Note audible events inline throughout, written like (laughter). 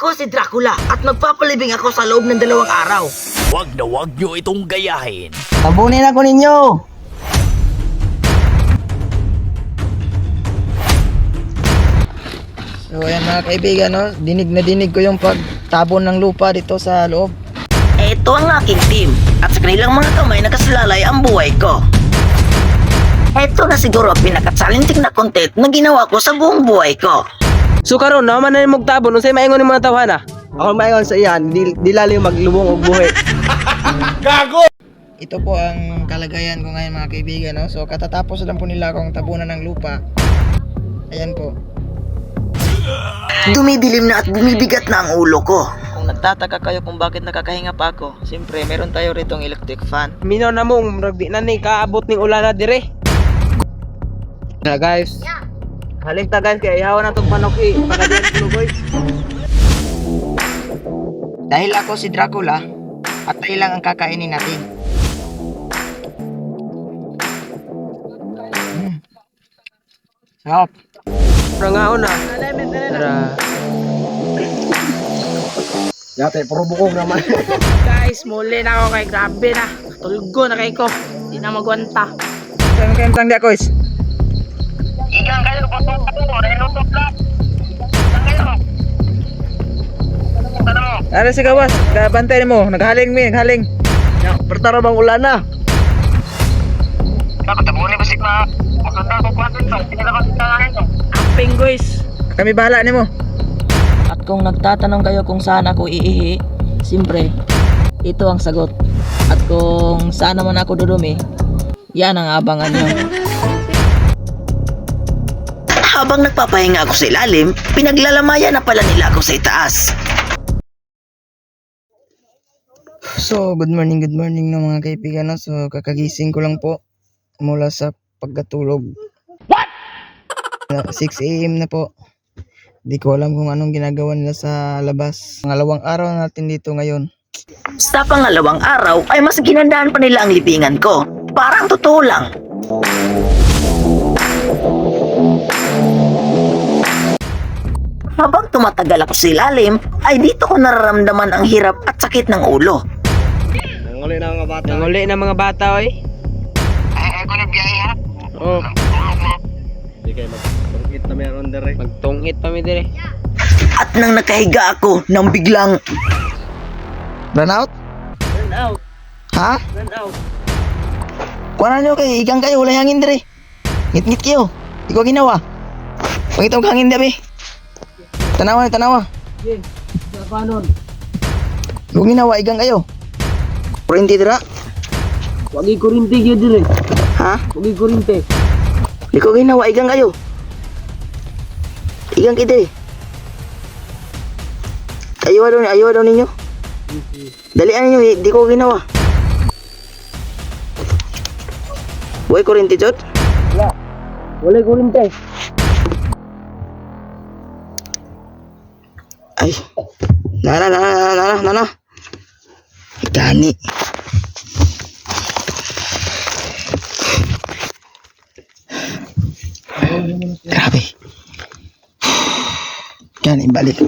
Ako si Dracula at magpapalibing ako sa loob ng dalawang araw. Wag na wag nyo itong gayahin. Tabunin ako ninyo! So ayan mga kaibigan, no? dinig na dinig ko yung pagtabon ng lupa dito sa loob. Ito ang aking team at sa kanilang mga kamay nakasalalay ang buhay ko. Ito na siguro ang pinakatsalintik na content na ginawa ko sa buong buhay ko. So karon naman na mong tabon unsay maingon ni mga tawhana? Ako mayon sa iyan, di, di lalo maglubong og buhay. (laughs) Ito po ang kalagayan ko ngayon mga kaibigan, no? So katatapos lang po nila akong tabunan ng lupa. Ayan po. Dumidilim na at bumibigat na ang ulo ko. Kung nagtataka kayo kung bakit nakakahinga pa ako, siyempre meron tayo ritong electric fan. Minaw na mong di na ni kaabot ning ulan na dire. Na guys. Halin ta guys kay ihawan na tong manok eh. Ko boys. Dahil ako si Dracula, patay lang ang kakainin natin. Mm. Sarap. Rangaon na. Tara. Dati, puro bukog naman. (laughs) Guys, muli na ako kay grabe na. Tulgo na kay ko. Di na magwanta. Saan kayo tang di ako is? Ano? Si Gawas? Bantay mo. Naghaling mi, naghaling. Ya, pertara bang ulan na. Dapat tabunin ba sigma? Maganda ko kwatin to. Hindi na kasi kakain to. Amping guys. Kami bahala nimo. At kung nagtatanong kayo kung saan ako iihi, siyempre, ito ang sagot. At kung saan naman ako dudumi, yan ang abangan nyo. Habang nagpapahinga ako sa ilalim, pinaglalamayan na pala nila ako sa itaas. So, good morning, good morning no mga kaibigan. No? So, kakagising ko lang po mula sa pagkatulog. What? 6 a.m. na po. Di ko alam kung anong ginagawa nila sa labas. Pangalawang araw natin dito ngayon. Sa pangalawang araw ay mas ginandaan pa nila ang libingan ko. Parang totoo lang. Habang tumatagal ako sa ilalim, ay dito ko nararamdaman ang hirap at sakit ng ulo. Nanguli na mga bata oy. Ay, ko nagbiyahe ha? Oh. Di kay magtungit na meron dire. Magtungit pa mi dire. At nang nakahiga ako nang biglang Run out? Run out, Ha? run out. Kuha nyo kay igang kayo, wala hangin dire. Ngit-ngit kayo. Di ko ginawa. Pangitong hangin di be. Tanawa ni tanawa. Sige. Sa panon. Di ko ginawa, igang kayo. Kurinti dira. Wagi kurinti gyud dire. Ha? Wagi kurinti. Di ko ginawa, igang kayo. Igang kayo dire. Ayaw daw, ayaw daw ninyo. Dalian ninyo, eh, di ko ginawa. Buhay kurinti, Jot. Wala kurinti. Ay. Nana, nana, nana, nana. Gani. Grabe. Gani, balik.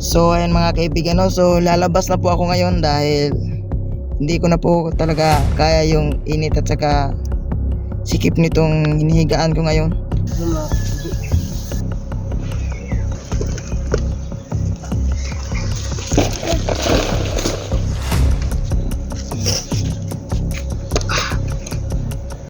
So, ayan mga kaibigan, no? So, lalabas na po ako ngayon dahil hindi ko na po talaga kaya yung init at saka sikip nitong hinihigaan ko ngayon.